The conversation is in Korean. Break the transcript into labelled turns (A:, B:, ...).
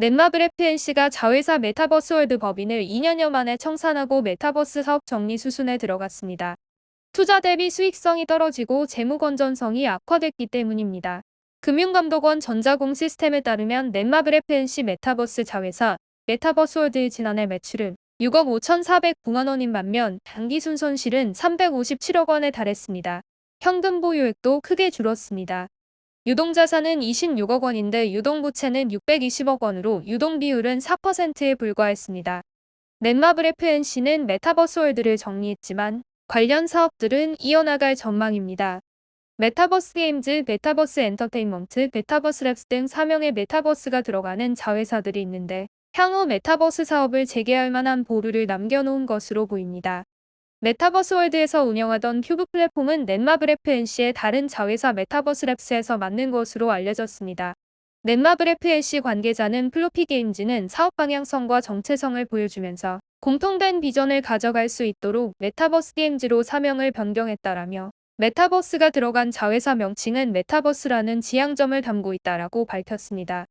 A: 넷마블 FNC가 자회사 메타버스 월드 법인을 2년여 만에 청산하고 메타버스 사업 정리 수순에 들어갔습니다. 투자 대비 수익성이 떨어지고 재무 건전성이 악화됐기 때문입니다. 금융감독원 전자공 시스템에 따르면 넷마블 FNC 메타버스 자회사 메타버스 월드의 지난해 매출은 6억 5,409만 원인 반면 당기순 손실은 357억 원에 달했습니다. 현금 보유액도 크게 줄었습니다. 유동자산은 26억 원인데 유동부채는 620억 원으로 유동비율은 4%에 불과했습니다. 넷마블 FNC는 메타버스 월드를 정리했지만 관련 사업들은 이어나갈 전망입니다. 메타버스 게임즈, 메타버스 엔터테인먼트, 메타버스 랩스 등 3명의 메타버스가 들어가는 자회사들이 있는데 향후 메타버스 사업을 재개할 만한 보루를 남겨놓은 것으로 보입니다. 메타버스 월드에서 운영하던 큐브 플랫폼은 넷마블 FNC의 다른 자회사 메타버스 랩스에서 만든 것으로 알려졌습니다. 넷마블 FNC 관계자는 플로피 게임즈는 사업 방향성과 정체성을 보여주면서 공통된 비전을 가져갈 수 있도록 메타버스 게임즈로 사명을 변경했다라며 메타버스가 들어간 자회사 명칭은 메타버스라는 지향점을 담고 있다라고 밝혔습니다.